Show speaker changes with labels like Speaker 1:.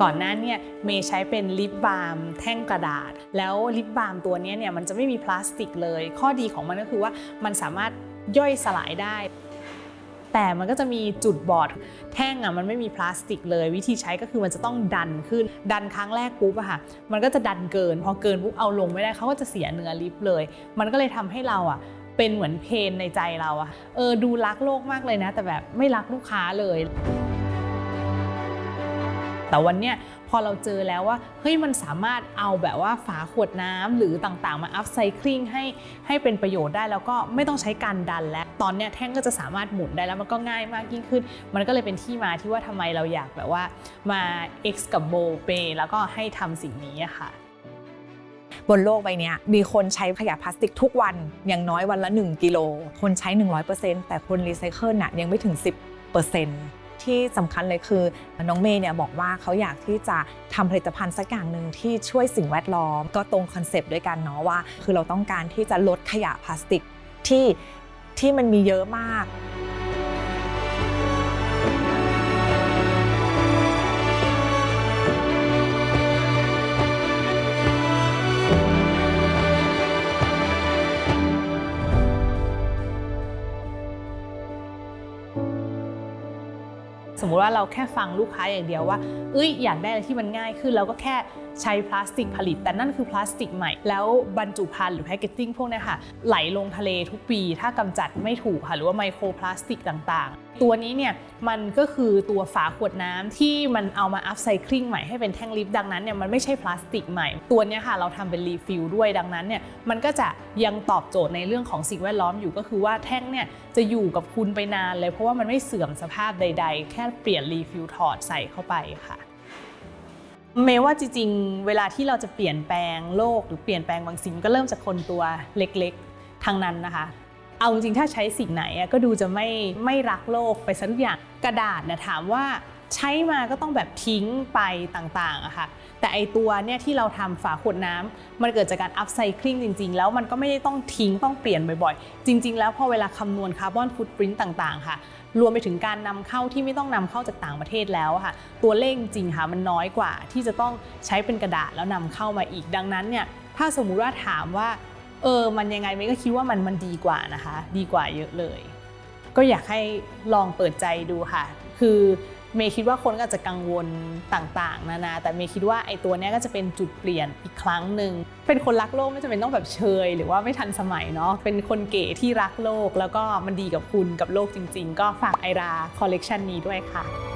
Speaker 1: ก่อนหน้าเนี่ยเมย์ใช้เป็นลิปบาล์มแท่งกระดาษ แล้วลิปบาล์มตัวนี้เนี่ยมันจะไม่มีพลาสติกเลย ข้อดีของมันก็คือว่ามันสามารถย่อยสลายได้ แต่มันก็จะมีจุดบอดแท่งอะมันไม่มีพลาสติกเลย วิธีใช้ก็คือมันจะต้องดันขึ้น ดันครั้งแรกปุ๊บอะค่ะมันก็จะดันเกิน พอเกินปุ๊บเอาลงไม่ได้เขาก็จะเสียเนื้อลิปเลย มันก็เลยทำให้เราอะเป็นเหมือนเพนในใจเราอะเออดูรักโลกมากเลยนะ แต่แบบไม่รักลูกค้าเลย แต่วันเนี้ยพอเราเจอแล้วว่าเฮ้ยมันสามารถเอาแบบว่าฝาขวดน้ำหรือต่างๆ มาอัพไซคลิงให้ให้เป็นประโยชน์ได้แล้วก็ไม่ต้องใช้การดันแล้วตอนเนี้ยแท่งก็จะสามารถหมุนได้แล้วมันก็ง่ายมากยิ่งขึ้น มันก็เลยเป็นที่มาที่ว่าทำไมเราอยากแบบว่ามา X กับโบเปแล้วก็ให้ทำสิ่งนี้ค่ะ
Speaker 2: บนโลกใบนี้มีคนใช้ขยะพลาสติกทุกวันอย่างน้อยวันละ 1 กิโล คนใช้ 100%แต่คนรีไซเคิลน่ะยังไม่ถึง 10% ที่สำคัญเลยคือน้องเมย์เนี่ยบอกว่าเขาอยากที่จะทำผลิตภัณฑ์สักอย่างหนึ่งที่ช่วยสิ่งแวดล้อม ก็ตรงคอนเซปต์ด้วยกันเนาะว่า คือเราต้องการที่จะลดขยะพลาสติกที่ที่มันมีเยอะมาก
Speaker 1: สมมุติว่าเราแค่ฟังลูกค้าอย่างเดียวว่า เอ้ยอยากได้อะไรที่มันง่ายขึ้นเราก็แค่ ใช้พลาสติกผลิต แต่นั่นคือพลาสติกใหม่ แล้วบรรจุภัณฑ์หรือแพคเกจจิ้งพวกนี้ค่ะไหลลงทะเลทุกปี ถ้ากำจัดไม่ถูกค่ะหรือว่าไมโครพลาสติกต่างๆ ตัวนี้เนี่ยมันก็คือตัวฝาขวดน้ำที่มันเอามาอัพไซคลิงใหม่ให้เป็นแท่งลิปดังนั้นเนี่ยมันไม่ใช่พลาสติกใหม่ ตัวนี้ค่ะเราทำเป็นรีฟิลด้วยดังนั้นเนี่ยมันก็จะยังตอบโจทย์ในเรื่องของสิ่งแวดล้อมอยู่ก็คือว่าแท่งเนี่ยจะอยู่กับคุณไปนานเลย เพราะว่ามันไม่เสื่อมสภาพใด ๆ แค่เปลี่ยนรีฟิลถอดใส่เข้าไปค่ะ เมย์ว่าจริงๆ เวลาที่เราจะเปลี่ยนแปลงโลกหรือเปลี่ยนแปลงบางสิ่งก็เริ่มจากคนตัวเล็กๆทางนั้นนะคะ เอาจริงๆถ้าใช้สิ่งไหนก็ดูจะไม่ไม่รักโลกไปซะทุกอย่างกระดาษเนี่ยถามว่า ใช้มาก็ต้องแบบทิ้งไปต่างๆอะค่ะแต่ไอตัวเนี่ยที่เราทำฝาขวดน้ำมันเกิดจากการอัพไซคลิงจริงๆ แล้วมันก็ไม่ได้ต้องทิ้งต้องเปลี่ยนบ่อยๆ จริง ๆ แล้วพอเวลาคำนวณคาร์บอนฟุตปรินต์ต่างๆ ค่ะ รวมไปถึงการนำเข้าที่ไม่ต้องนำเข้าจากต่างประเทศแล้วค่ะ ตัวเลขจริงๆค่ะมันน้อยกว่าที่จะต้องใช้เป็นกระดาษแล้วนำเข้ามาอีกดังนั้นเนี่ยถ้าสมมุติว่าถามว่าเออมันยังไงเมย์ก็คิดว่ามันมันดีกว่านะคะ ดีกว่าเยอะเลย ก็อยากให้ลองเปิดใจดูค่ะ คือเมย์คิดว่าคนก็อาจจะกังวลต่างๆ นานาแต่เมย์คิดว่าไอ้ตัวนี้ก็จะเป็นจุดเปลี่ยนอีกครั้งหนึ่งเป็นคนรักโลกไม่จำเป็นต้องแบบเชย หรือว่าไม่ทันสมัยเนาะเป็นคนเก๋ที่รักโลก แล้วก็มันดีกับคุณกับโลกจริง ๆ ก็ฝากไอราคอลเลกชันนี้ด้วยค่ะ